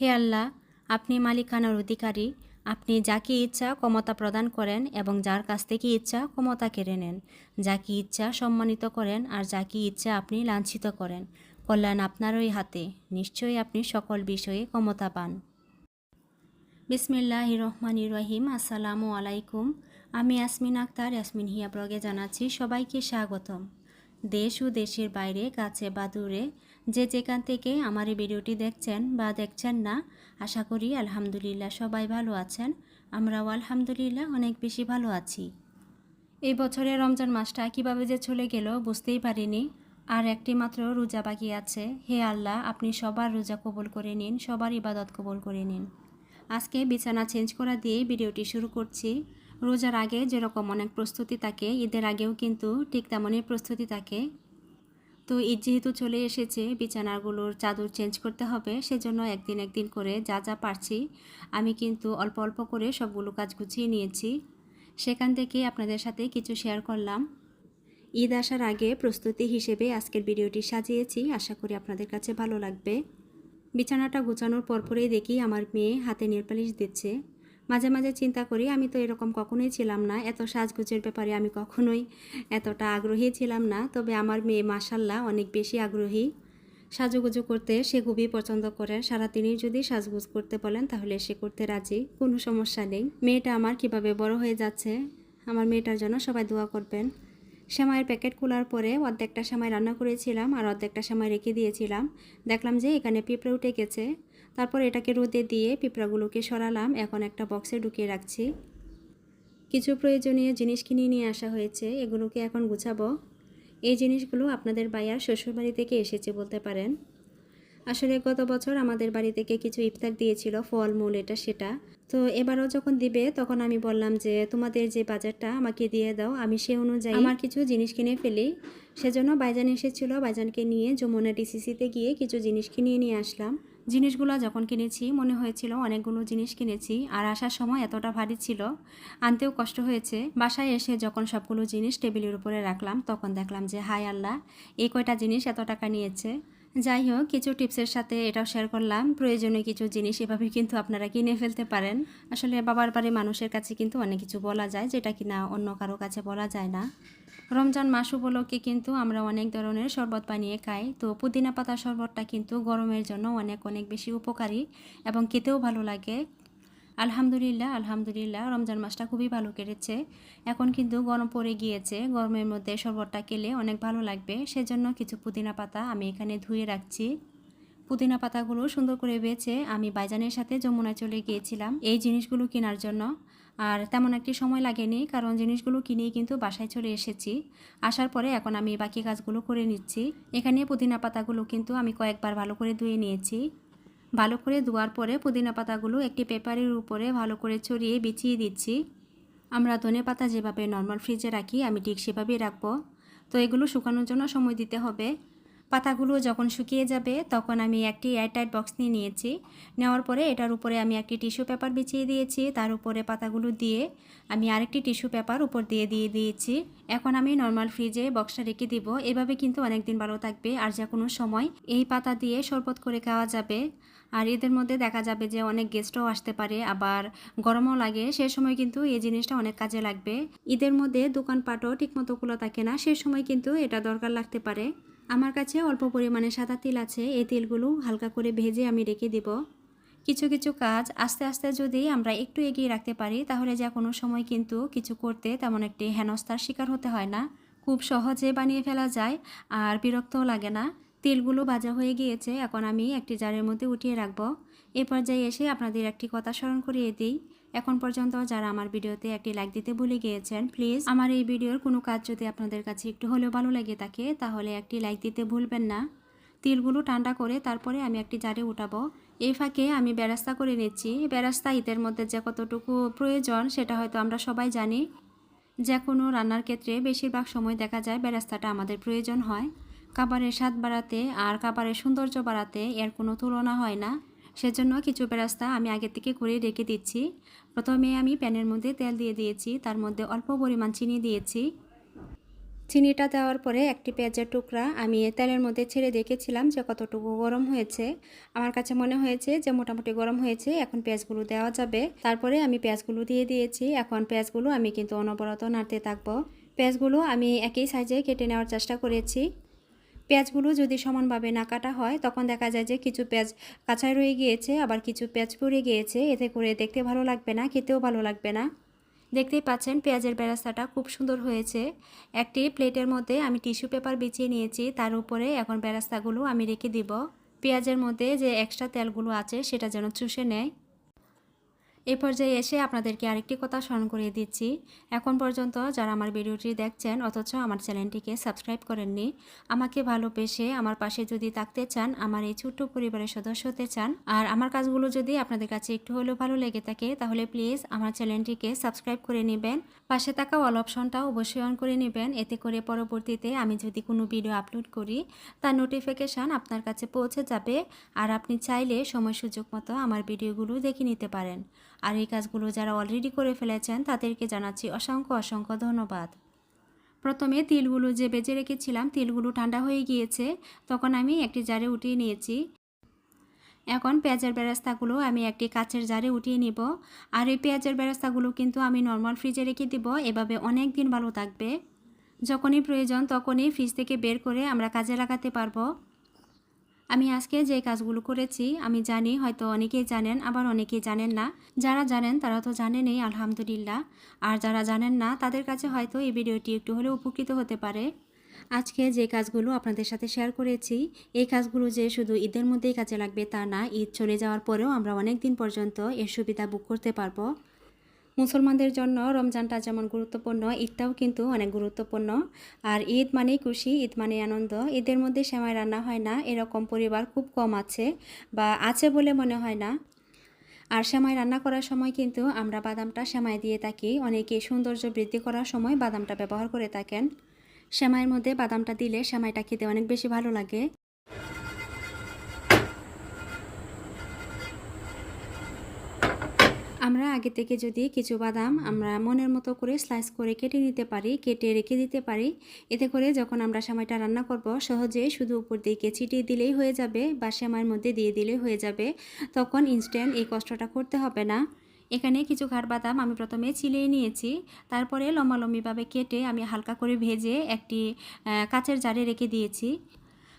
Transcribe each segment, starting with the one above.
হে আল্লাহ, আপনি মালিকানার অধিকারী। আপনি যাকে ইচ্ছা ক্ষমতা প্রদান করেন এবং যার কাছ থেকে ইচ্ছা ক্ষমতা কেড়ে নেন। যাকে ইচ্ছা সম্মানিত করেন আর যাকে ইচ্ছা আপনি লাঞ্ছিত করেন। কল্যাণ আপনারই হাতে, নিশ্চয়ই আপনি সকল বিষয়ে ক্ষমতা পান। বিসমিল্লাহ রহমান রহিম, আসসালামু আলাইকুম। আমি ইয়াসমিন আক্তার, ইয়াসমিন হিয়া ব্লগে জানাচ্ছি সবাইকে স্বাগতম। দেশ ও দেশের বাইরে, কাছে বা দূরে যে যেখান থেকে আমার এই ভিডিওটি দেখছেন বা দেখছেন না, আশা করি আলহামদুলিল্লাহ সবাই ভালো আছেন। আমরাও আলহামদুলিল্লাহ অনেক বেশি ভালো আছি। এই বছরের রমজান মাসটা কীভাবে যে চলে গেল বুঝতেই পারিনি। আর একটি মাত্র রোজা বাকি আছে। হে আল্লাহ, আপনি সবার রোজা কবুল করে নিন, সবার ইবাদত কবুল করে নিন। আজকে বিছানা চেঞ্জ করা দিয়ে ভিডিওটি শুরু করছি। রোজার আগে যেরকম অনেক প্রস্তুতি থাকে, ঈদের আগেও কিন্তু ঠিক তেমনই প্রস্তুতি থাকে। তো ঈদ যেহেতু চলে এসেছে, বিছানাগুলোর চাদর চেঞ্জ করতে হবে, সেজন্য একদিন একদিন করে যা যা পারছি, আমি কিন্তু অল্প অল্প করে সবগুলো কাজ গুছিয়ে নিয়েছি। সেখান থেকে আপনাদের সাথে কিছু শেয়ার করলাম। ঈদ আসার আগে প্রস্তুতি হিসেবে আজকের ভিডিওটি সাজিয়েছি, আশা করি আপনাদের কাছে ভালো লাগবে। বিছানাটা গুছানোর পরপরেই দেখি আমার মেয়ে হাতে নেলপালিশ দিচ্ছে। মাঝে মাঝে চিন্তা করি, আমি তো এরকম কখনোই ছিলাম না। এত সাজগুজের ব্যাপারে আমি কখনোই এতটা আগ্রহী ছিলাম না। তবে আমার মেয়ে মাসাল্লাহ অনেক বেশি আগ্রহী। সাজুগুজু করতে সে খুবই পছন্দ করে। সারাদিনই যদি সাজগুজ করতে বলেন, তাহলে সে করতে রাজি। কোনো সমস্যা নেই। মেয়েটা আমার কীভাবে বড় হয়ে যাচ্ছে, আমার মেয়েটার জন্য সবাই দোয়া করবেন। সেমাইয়ের প্যাকেট খোলার পরে অর্ধেকটা সেমাই রান্না করেছিলাম আর অর্ধেকটা সেমাই রেখে দিয়েছিলাম। দেখলাম যে এখানে পিঁপড়ে উঠে গেছে। তারপর এটাকে রোদে দিয়ে পিঁপড়াগুলোকে সরালাম। এখন একটা বক্সে ঢুকিয়ে রাখছি। কিছু প্রয়োজনীয় জিনিস কিনে নিয়ে আসা হয়েছে, এগুলোকে এখন গুছাবো। এই জিনিসগুলো আপনাদের বাইয়ার শ্বশুরবাড়ি থেকে এসেছে বলতে পারেন। আসলে গত বছর আমাদের বাড়ি থেকে কিছু ইফতার দিয়েছিল, ফলমূল, এটা সেটা। তো এবারও যখন দিবে, তখন আমি বললাম যে, তোমাদের যে বাজারটা আমাকে দিয়ে দাও, আমি সে অনুযায়ী আমার কিছু জিনিস কিনে ফেলি। সেজন্য বাইজান এসেছিল বাইজানকে নিয়ে যমুনা ডিসিসিতে গিয়ে কিছু জিনিস কিনে নিয়ে আসলাম। জিনিসগুলো যখন কিনেছি, মনে হয়েছিল অনেকগুলো জিনিস কিনেছি আর আসার সময় এতটা ভারী ছিল, আনতেও কষ্ট হয়েছে। বাসায় এসে যখন সবগুলো জিনিস টেবিলের উপরে রাখলাম, তখন দেখলাম যে হাই আল্লাহ, এই কয়টা জিনিস এত টাকা নিয়েছে। যাই হোক, কিছু টিপসের সাথে এটাও শেয়ার করলাম, প্রয়োজনীয় কিছু জিনিস এভাবে কিন্তু আপনারা কিনে ফেলতে পারেন। আসলে বাবার বাড়ি মানুষের কাছে কিন্তু অনেক কিছু বলা যায়, যেটা কিনা অন্য কারও কাছে বলা যায় না। রমজান মাস উপলক্ষে কিন্তু আমরা অনেক ধরনের শরবত বানিয়ে খাই। তো পুদিনা পাতা শরবতটা কিন্তু গরমের জন্য অনেক অনেক বেশি উপকারী এবং খেতেও ভালো লাগে। আলহামদুলিল্লাহ আলহামদুলিল্লাহ, রমজান মাসটা খুবই ভালো কেটেছে। এখন কিন্তু গরম পড়ে গিয়েছে, গরমের মধ্যে শরবতটা খেলে অনেক ভালো লাগবে। সেজন্য কিছু পুদিনা পাতা আমি এখানে ধুয়ে রাখছি। পুদিনা পাতাগুলো সুন্দর করে বেছে আমি বাইজানের সাথে যমুনায় চলে গিয়েছিলাম এই জিনিসগুলো কেনার জন্য। আর তেমন একটি সময় লাগেনি, কারণ জিনিসগুলো কিনেই কিন্তু বাসায় চলে এসেছি। আসার পরে এখন আমি বাকি কাজগুলো করে নিচ্ছি। এখানে পুদিনা পাতাগুলো কিন্তু আমি কয়েকবার ভালো করে ধুয়ে নিয়েছি। ভালো করে ধোয়ার পরে পুদিনা পাতাগুলো একটি পেপারের উপরে ভালো করে ছড়িয়ে বিছিয়ে দিচ্ছি। আমরা ধনে পাতা যেভাবে নর্মাল ফ্রিজে রাখি, আমি ঠিক সেভাবেই রাখব। তো এগুলো শুকানোর জন্য সময় দিতে হবে। পাতাগুলো যখন শুকিয়ে যাবে, তখন আমি একটি এয়ারটাইট বক্স নিয়ে নিয়েছি। নেওয়ার পরে এটার উপরে আমি একটি টিস্যু পেপার বিছিয়ে দিয়েছি। তার উপরে পাতাগুলো দিয়ে আমি আরেকটি টিস্যু পেপার উপর দিয়ে দিয়ে দিয়েছি। এখন আমি নর্মাল ফ্রিজে বক্সটা রেখে দিব। এভাবে কিন্তু অনেক দিন ভালো থাকবে, আর যে কোনো সময় এই পাতা দিয়ে শরবত করে খাওয়া যাবে। আর এদের মধ্যে দেখা যাবে যে অনেক গেস্টও আসতে পারে, আবার গরমও লাগে। সে সময় কিন্তু এই জিনিসটা অনেক কাজে লাগবে। ঈদের মধ্যে দোকানপাটও ঠিকমতো খোলা থাকে না। সে সময় কিন্তু এটা দরকার লাগতে পারে। আমার কাছে অল্প পরিমাণে সাদা তিল আছে, এই তিলগুলো হালকা করে ভেজে আমি রেখে দেব। কিছু কিছু কাজ আস্তে আস্তে যদি আমরা একটু এগিয়ে রাখতে পারি, তাহলে যে কোনো সময় কিন্তু কিছু করতে তেমন একটি হেনস্থার শিকার হতে হয় না। খুব সহজে বানিয়ে ফেলা যায়, আর বিরক্তও লাগে না। তেলগুলো ভাজা হয়ে গিয়েছে, এখন আমি একটি জারের মধ্যে উঠিয়ে রাখব। এ পর্যায়ে এসে আপনাদের একটি কথা স্মরণ করিয়ে দিই। এখন পর্যন্ত যারা আমার ভিডিওতে একটি লাইক দিতে ভুলে গিয়েছেন প্লিজ আমার এই ভিডিওর কোনো কাজ যদি আপনাদের কাছে একটু হলেও ভালো লেগে থাকে, তাহলে একটি লাইক দিতে ভুলবেন না। তিলগুলো ঠান্ডা করে তারপরে আমি একটি জারে উঠাবো। এই ফাঁকে আমি বেরাস্তা করে নিচ্ছি। বেরাস্তা ঈদের মধ্যে যে কতটুকু প্রয়োজন সেটা হয়তো আমরা সবাই জানি। যে কোনো রান্নার ক্ষেত্রে বেশিরভাগ সময় দেখা যায় বেরাস্তাটা আমাদের প্রয়োজন হয়। খাবারের স্বাদ বাড়াতে আর খাবারের সৌন্দর্য বাড়াতে এর কোনো তুলনা হয় না। সেজন্য কিছু বেরাস্তা আমি আগে থেকে করে রেখে দিচ্ছি। প্রথমে আমি প্যানের মধ্যে তেল দিয়ে দিয়েছি, তার মধ্যে অল্প পরিমাণ চিনি দিয়েছি। চিনিটা দেওয়ার পরে একটি পেঁয়াজের টুকরা আমি তেলের মধ্যে ছেড়ে দেখেছিলাম যে কতটুকু গরম হয়েছে। আমার কাছে মনে হয়েছে যে মোটামুটি গরম হয়েছে, এখন পেঁয়াজগুলো দেওয়া যাবে। তারপরে আমি পেঁয়াজগুলো দিয়ে দিয়েছি, এখন পেঁয়াজগুলো আমি কিন্তু অনবরত নাড়তে থাকব। পেঁয়াজগুলো আমি একই সাইজে কেটে নেওয়ার চেষ্টা করেছি। পেঁয়াজগুলো যদি সমানভাবে না কাটা হয়, তখন দেখা যায় যে কিছু পেঁয়াজ কাঁচায় রয়ে গিয়েছে, আবার কিছু পেঁয়াজ পুড়ে গিয়েছে। এতে করে দেখতে ভালো লাগবে না, খেতেও ভালো লাগবে না। দেখতেই পাচ্ছেন পেঁয়াজের বেরাস্তাটা খুব সুন্দর হয়েছে। একটি প্লেটের মধ্যে আমি টিস্যু পেপার বিছিয়ে নিয়েছি, তার উপরে এখন বেরাস্তাগুলো আমি রেখে দিব। পেঁয়াজের মধ্যে যে এক্সট্রা তেলগুলো আছে, সেটা যেন চুষে নেয়। এই পর্যায়ে এসে আপনাদেরকে আরেকটি কথা স্মরণ করিয়ে দিচ্ছি। এখন পর্যন্ত যারা আমার ভিডিওটি দেখছেন, অথচ আমার চ্যানেলটিকে সাবস্ক্রাইব করেননি, আমাকে ভালোবেসে আমার পাশে যদি থাকতে চান, আমার এই ছোট্ট পরিবারের সদস্য হতে চান, আর আমার কাজগুলো যদি আপনাদের কাছে একটু হলেও ভালো লেগে থাকে, তাহলে প্লিজ আমার চ্যানেলটিকে সাবস্ক্রাইব করে নেবেন। পাশে থাকা অল অপশনটা অবশ্যই অন করে নেবেন, এতে করে পরবর্তীতে আমি যদি কোনো ভিডিও আপলোড করি, তার নোটিফিকেশান আপনার কাছে পৌঁছে যাবে, আর আপনি চাইলে সময় সুযোগ মতো আমার ভিডিওগুলো দেখে নিতে পারেন। আর এই কাজগুলো যারা অলরেডি করে ফেলেছেন, তাদেরকে জানাচ্ছি অসংখ্য অসংখ্য ধন্যবাদ। প্রথমে তিলগুলো যে বেজে রেখেছিলাম, তিলগুলো ঠান্ডা হয়ে গিয়েছে, তখন আমি একটি জারে উঠিয়ে নিয়েছি। এখন পেঁয়াজের বেরাস্তাগুলো আমি একটি কাচের জারে উঠিয়ে নিব। আর এই পেঁয়াজের বেরাস্তাগুলো কিন্তু আমি নর্মাল ফ্রিজে রেখে দিব, এভাবে অনেক দিন ভালো থাকবে। যখনই প্রয়োজন তখনই ফ্রিজ থেকে বের করে আমরা কাজে লাগাতে পারব। আমি আজকে যে কাজগুলো করেছি, আমি জানি, হয়তো অনেকেই জানেন, আবার অনেকেই জানেন না। যারা জানেন, তারা তো জানেনই, আলহামদুলিল্লাহ। আর যারা জানেন না, তাদের কাছে হয়তো এই ভিডিওটি একটু হলেও উপকৃত হতে পারে। আজকে যে কাজগুলো আপনাদের সাথে শেয়ার করেছি, এই কাজগুলো যে শুধু ঈদের মধ্যেই কাজে লাগবে তা না, ঈদ চলে যাওয়ার পরেও আমরা অনেক দিন পর্যন্ত এর সুবিধা বুক করতে পারব। মুসলমানদের জন্য রমজানটা যেমন গুরুত্বপূর্ণ, ঈদটাও কিন্তু অনেক গুরুত্বপূর্ণ। আর ঈদ মানেই খুশি, ঈদ মানে আনন্দ। ঈদের মধ্যে সেমাই রান্না হয় না, এরকম পরিবার খুব কম আছে বা আছে বলে মনে হয় না। আর সেমাই রান্না করার সময় কিন্তু আমরা বাদামটা সেমাই দিয়ে থাকি। অনেকে সৌন্দর্য বৃদ্ধি করার সময় বাদামটা ব্যবহার করে থাকেন। সেমাইয়ের মধ্যে বাদামটা দিলে সেমাইটা খেতে অনেক বেশি ভালো লাগে। আমরা আগে থেকে যদি কিছু বাদাম আমরা মনের মতো করে স্লাইস করে কেটে নিতে পারি, কেটে রেখে দিতে পারি, এতে করে যখন আমরা সেমাইটা রান্না করব, সহজে শুধু উপর দিকে ছিটিয়ে দিলেই হয়ে যাবে বা সেমাইয়ের মধ্যে দিয়ে দিলেই হয়ে যাবে, তখন ইনস্ট্যান্ট এই কষ্টটা করতে হবে না। এখানে কিছু ঘাট বাদাম আমি প্রথমে চিলিয়ে নিয়েছি, তারপরে লম্বালম্বিভাবে কেটে আমি হালকা করে ভেজে একটি কাচের জারে রেখে দিয়েছি।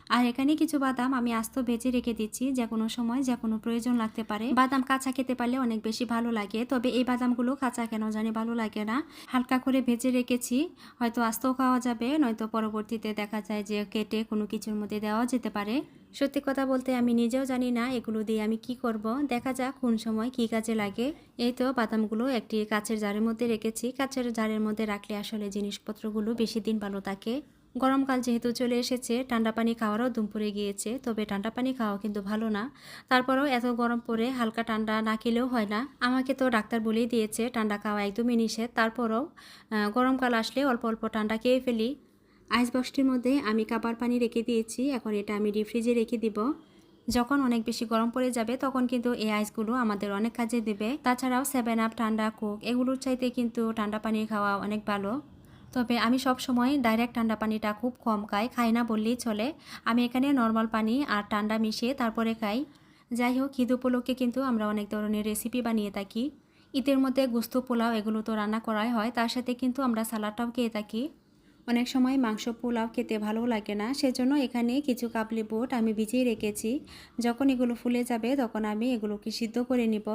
আর এখানে কিছু বাদাম আমি আস্ত ভেজে রেখে দিচ্ছি, যে কোনো সময়, যে কোনো প্রয়োজন লাগতে পারে। বাদাম কাঁচা খেতে পারলে অনেক বেশি ভালো লাগে, তবে এই বাদামগুলো কাঁচা কেন জানি ভালো লাগে না। হালকা করে ভেজে রেখেছি, হয়তো আস্তও খাওয়া যাবে, নয়তো পরবর্তীতে দেখা যায় যে কেটে কোনো কিছুর মধ্যে দেওয়া যেতে পারে। সত্যি কথা বলতে আমি নিজেও জানি না এগুলো দিয়ে আমি কি করব। দেখা যাক কোন সময় কি কাজে লাগে। এই তো বাদামগুলো একটি কাচের জারের মধ্যে রেখেছি। কাচের জারের মধ্যে রাখলে আসলে জিনিসপত্রগুলো বেশি দিন ভালো থাকে। গরমকাল যেহেতু চলে এসেছে, ঠান্ডা পানি খাওয়ারও দুম পড়ে গিয়েছে, তবে ঠান্ডা পানি খাওয়া কিন্তু ভালো না। তারপরেও এত গরম পরে হালকা ঠান্ডা না খেলেও হয় না। আমাকে তো ডাক্তার বলেই দিয়েছে, ঠান্ডা খাওয়া একদমই নিষেধ। তারপরেও গরমকাল আসলে অল্প অল্প ঠান্ডা খেয়ে ফেলি। আইস বক্সটির মধ্যে আমি কাবার পানি রেখে দিয়েছি, এখন এটা আমি ডিপ ফ্রিজে রেখে দিব। যখন অনেক বেশি গরম পড়ে যাবে, তখন কিন্তু এই আইসগুলো আমাদের অনেক কাজে দেবে। তাছাড়াও সেভেন আপ, ঠান্ডা কোক, এগুলোর চাইতে কিন্তু ঠান্ডা পানি খাওয়া অনেক ভালো। তবে আমি সব সময় ডাইরেক্ট ঠান্ডা পানিটা খুব কম খাই খাই না বললেই চলে। আমি এখানে নর্মাল পানি আর ঠান্ডা মিশিয়ে তারপরে খাই। যাই হোক, ঈদ উপলক্ষে কিন্তু আমরা অনেক ধরনের রেসিপি বানিয়ে থাকি। ঈদের মধ্যে গুস্ত পোলাও এগুলো তো রান্না করাই হয়, তার সাথে কিন্তু আমরা সালাডটাও খেয়ে থাকি। অনেক সময় মাংস, পোলাও খেতে ভালো লাগে না। সেজন্য এখানে কিছু কাবলি বুট আমি ভিজিয়ে রেখেছি। যখন এগুলো ফুলে যাবে তখন আমি এগুলোকে সিদ্ধ করে নিব।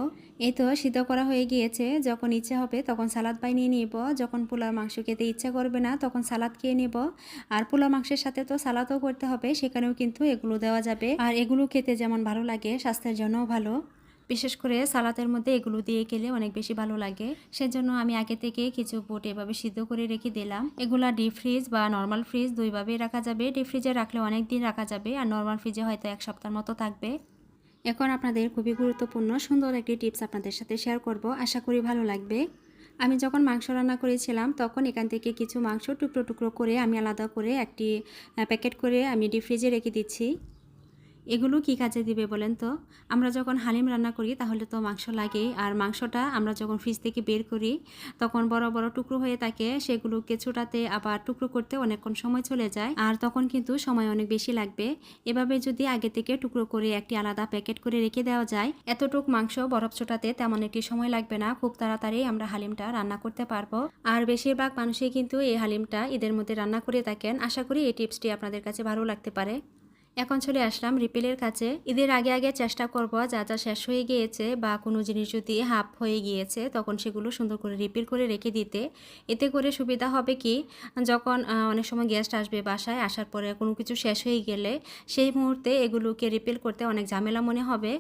এই তো সিদ্ধ করা হয়ে গিয়েছে। যখন ইচ্ছা হবে তখন সালাদ বানিয়ে নিব। যখন পোলার মাংস খেতে ইচ্ছা করবে না তখন সালাদ খেয়ে নিব। আর পোলার মাংসের সাথে তো সালাদও করতে হবে, সেখানেও কিন্তু এগুলো দেওয়া যাবে। আর এগুলো খেতে যেমন ভালো লাগে, স্বাস্থ্যের জন্যও ভালো। বিশেষ করে সালাতের মধ্যে এগুলো দিয়ে গেলে অনেক বেশি ভালো লাগে। সেজন্য আমি আগে থেকে কিছু বুট এভাবে সিদ্ধ করে রেখে দিলাম। এগুলা ডিপ ফ্রিজ বা নর্মাল ফ্রিজ দুইভাবেই রাখা যাবে। ডিপ ফ্রিজে রাখলে অনেক দিন রাখা যাবে আর নর্মাল ফ্রিজে হয়তো এক সপ্তাহের মতো থাকবে। এখন আপনাদের খুবই গুরুত্বপূর্ণ সুন্দর একটি টিপস আপনাদের সাথে শেয়ার করব। আশা করি ভালো লাগবে। আমি যখন মাংস রান্না করেছিলাম, তখন এখান থেকে কিছু মাংস টুকরো টুকরো করে আমি আলাদা করে একটি প্যাকেট করে আমি ডিপ ফ্রিজে রেখে দিচ্ছি। এগুলো কি কাজে দিবে বলেন তো? আমরা যখন হালিম রান্না করি, তাহলে তো মাংস লাগে আর মাংসটা আমরা যখন ফ্রিজ থেকে বের করি, তখন বড় বড় টুকরো হয়ে থাকে। সেগুলোকে ছোটাতে আবার টুকরো করতে অনেকক্ষণ সময় চলে যায়। আর তখন কিন্তু সময় অনেক বেশি লাগবে। এভাবে যদি আগে থেকে টুকরো করে একটি আলাদা প্যাকেট করে রেখে দেওয়া যায়, এতটুক মাংস বরফ ছোটাতে তেমন একটি সময় লাগবে না। খুব তাড়াতাড়ি আমরা হালিমটা রান্না করতে পারব। আর বেশিরভাগ মানুষই কিন্তু এই হালিমটা ঈদের মধ্যে রান্না করে থাকেন। আশা করি এই টিপসটি আপনাদের কাছে ভালো লাগতে পারে। এখন চলে আসলাম রিপেলের কাছে। ঈদের আগে আগে চেষ্টা করব যা যা শেষ হয়ে গিয়েছে বা কোনো জিনিস যদি হাফ হয়ে গিয়েছে তখন সেগুলো সুন্দর করে রিপেল করে রেখে দিতে। এতে করে সুবিধা হবে কি? যখন অনেক সময় গেস্ট আসবে বাসায়, আসার পরে কোনো কিছু শেষ হয়ে গেলে সেই মুহূর্তে এগুলোকে রিপেল করতে অনেক ঝামেলা মনে হবে।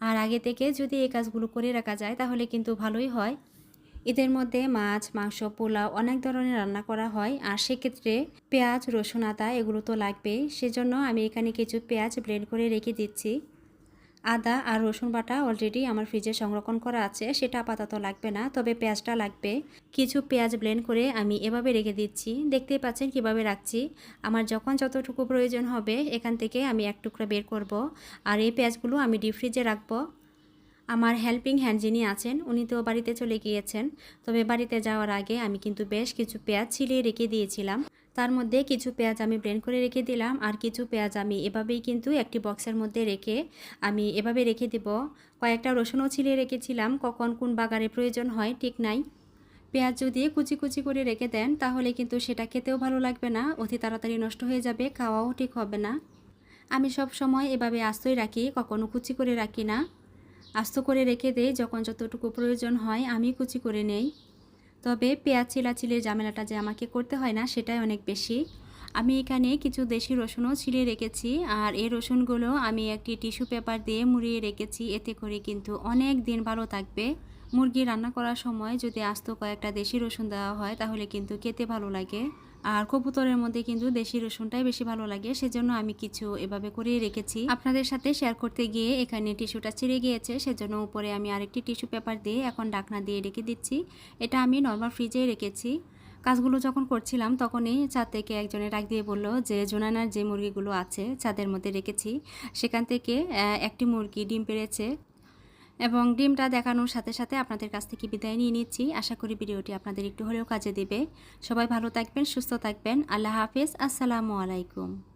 আর আগে থেকে যদি এই কাজগুলো করে রাখা যায় তাহলে কিন্তু ভালোই হয়। ঈদের মধ্যে মাছ, মাংস, পোলাও অনেক ধরনের রান্না করা হয়। আর সেক্ষেত্রে পেঁয়াজ, রসুন, আদা এগুলো তো লাগবেই। সেজন্য আমি এখানে কিছু পেঁয়াজ ব্লেন্ড করে রেখে দিচ্ছি। আদা আর রসুন বাটা অলরেডি আমার ফ্রিজে সংরক্ষণ করা আছে। সেটা আপাতত লাগবে না, তবে পেঁয়াজটা লাগবে। কিছু পেঁয়াজ ব্লেন্ড করে আমি এভাবে রেখে দিচ্ছি। দেখতেই পাচ্ছেন কীভাবে রাখছি। আমার যখন যতটুকু প্রয়োজন হবে, এখান থেকে আমি এক টুকরা বের করব। আর এই পেঁয়াজগুলো আমি ডিপ ফ্রিজে রাখব। আমার হেল্পিং হ্যান্ড যিনি আছেন, উনি তো বাড়িতে চলে গিয়েছেন। তবে বাড়িতে যাওয়ার আগে আমি কিন্তু বেশ কিছু পেঁয়াজ ছিলিয়ে রেখে দিয়েছিলাম। তার মধ্যে কিছু পেঁয়াজ আমি ব্লেন্ড করে রেখে দিলাম আর কিছু পেঁয়াজ আমি এভাবেই কিন্তু একটি বক্সের মধ্যে রেখে আমি এভাবে রেখে দেব। কয়েকটা রসুনও ছিলিয়ে রেখেছিলাম, কখন কোন বাগারে প্রয়োজন হয় ঠিক নাই। পেঁয়াজ যদি কুচি কুচি করে রেখে দেন, তাহলে কিন্তু সেটা খেতেও ভালো লাগবে না, অতি তাড়াতাড়ি নষ্ট হয়ে যাবে, খাওয়াও ঠিক হবে না। আমি সব সময় এভাবে আস্তই রাখি, কখনো কুচি করে রাখি না। আস্ত করে রেখে দেই, যখন যতটুকু প্রয়োজন হয় আমি কুচি করে নেই। তবে পেঁয়াজ চিলাচিলির ঝামেলাটা যে আমাকে করতে হয় না, সেটাই অনেক বেশি। আমি এখানে কিছু দেশি রসুনও ছিলিয়ে রেখেছি, আর এই রসুনগুলো আমি একটি টিস্যু পেপার দিয়ে মুড়িয়ে রেখেছি। এতে করে কিন্তু অনেক দিন ভালো থাকবে। মুরগি রান্না করার সময় যদি আস্ত কয়েকটা দেশি রসুন দেওয়া হয়, তাহলে কিন্তু খেতে ভালো লাগে। আর কবুতরের মধ্যে কিন্তু দেশি রসুনটাই বেশি ভালো লাগে, সেজন্য আমি কিছু এভাবে করে রেখেছি। আপনাদের সাথে শেয়ার করতে গিয়ে এখানে টিস্যুটা ছিঁড়ে গিয়েছে, সেজন্য উপরে আমি আরেকটি টিস্যু পেপার দিয়ে এখন ডাকনা দিয়ে রেখে দিচ্ছি। এটা আমি নর্মাল ফ্রিজেই রেখেছি। কাজগুলো যখন করছিলাম, তখনই ছাদ থেকে একজনে ডাক দিয়ে বলল যে, জোনানার যে মুরগিগুলো আছে, ছাদের মধ্যে রেখেছি। সেখান থেকে একটি মুরগি ডিম পেড়েছে। এবং ডিমটা দেখানোর সাথে সাথে আপনাদের কাছ থেকে বিদায় নিয়ে নিচ্ছি। আশা করি ভিডিওটি আপনাদের একটু হলেও কাজে দেবে। সবাই ভালো থাকবেন, সুস্থ থাকবেন। আল্লাহ হাফিজ। আসসালামু আলাইকুম।